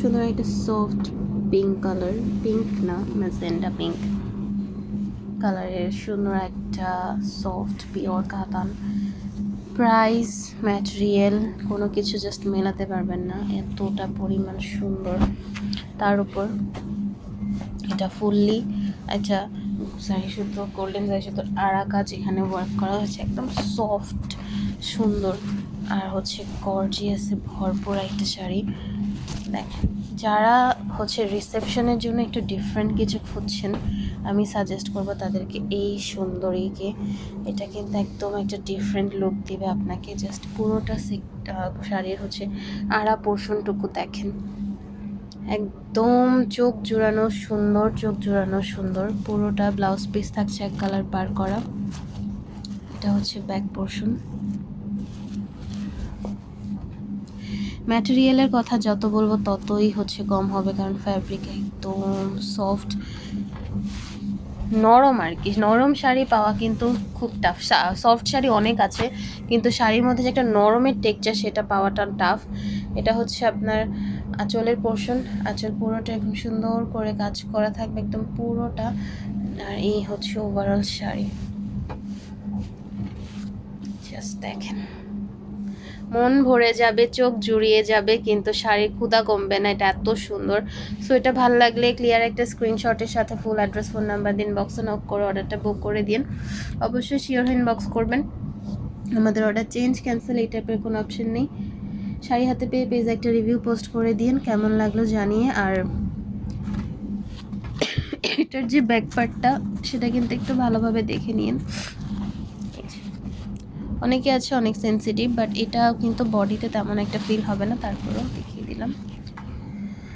সুন্দর একটা soft pink colour pink না ম্যাজেন্ডা পিঙ্ক কালারের সুন্দর একটা সফট পিওর কাতান প্রাইস ম্যাটেরিয়াল কোনো কিছু জাস্ট মেলাতে পারবেন না। এতটা পরিমাণ সুন্দর। তার উপর এটা ফুললি একটা শাড়ি সুতো গোল্ডেন শাড়ি সুতোর আড়া কাজ এখানে ওয়ার্ক করা হয়েছে। একদম সফট সুন্দর। আর হচ্ছে গর্জিয়াসে ভরপুর একটা শাড়ি। দেখেন যারা হচ্ছে রিসেপশনের জন্য একটু ডিফারেন্ট কিছু খুঁজছেন, আমি সাজেস্ট করব তাদেরকে এই সুন্দরীকে। এটা কিন্তু একদম একটা ডিফারেন্ট লুক দিবে আপনাকে। জাস্ট পুরোটা শাড়ির হচ্ছে আড়া পোর্শনটুকু দেখেন। একদম চোখ জোড়ানো সুন্দর, চোখ জোড়ানো সুন্দর। পুরোটা ব্লাউজ পিস থাকছে এক কালার পার করা। এটা হচ্ছে ব্যাক পোর্শন ম্যাটেরিয়ালের কথা যত বলব ততই হচ্ছে কম হবে, কারণ ফ্যাব্রিক একদম সফট নরম আর কি। নরম শাড়ি পাওয়া কিন্তু খুব টাফ সফট শাড়ি অনেক আছে, কিন্তু শাড়ির মধ্যে যে একটা নরমের টেকচার সেটা পাওয়াটা টাফ এটা হচ্ছে আপনার আঁচলের পোর্শন আঁচল পুরোটা একদম সুন্দর করে কাজ করা থাকবে একদম পুরোটা। আর এই হচ্ছে ওভারঅল শাড়ি। জাস্ট দেখেন। মন ভরে যাবে, চোখ জুড়িয়ে যাবে, কিন্তু শাড়ির ক্ষুদা কমবে না। এটা এত সুন্দর। সো এটা ভালো লাগলে ক্লিয়ার একটা স্ক্রিনশটের সাথে ফুল অ্যাড্রেস ফোন নাম্বার দিন বক্সে নক করে অর্ডারটা বুক করে দিন। অবশ্যই শিওর ইনবক্স করবেন। আমাদের অর্ডার চেঞ্জ ক্যান্সেল এই টাইপের কোনো অপশন নেই। শাড়ি হাতে পেয়ে পেজে একটা রিভিউ পোস্ট করে দিন, কেমন লাগল জানিয়ে। আর এটার যে ব্যাক পার্টটা সেটা কিন্তু একটু ভালোভাবে দেখে নিন। অনেকে আছে অনেক সেন্সিটিভ বাট এটা কিন্তু বডিতে তেমন একটা ফিল হবে না, তারপরেও দেখিয়ে দিলাম।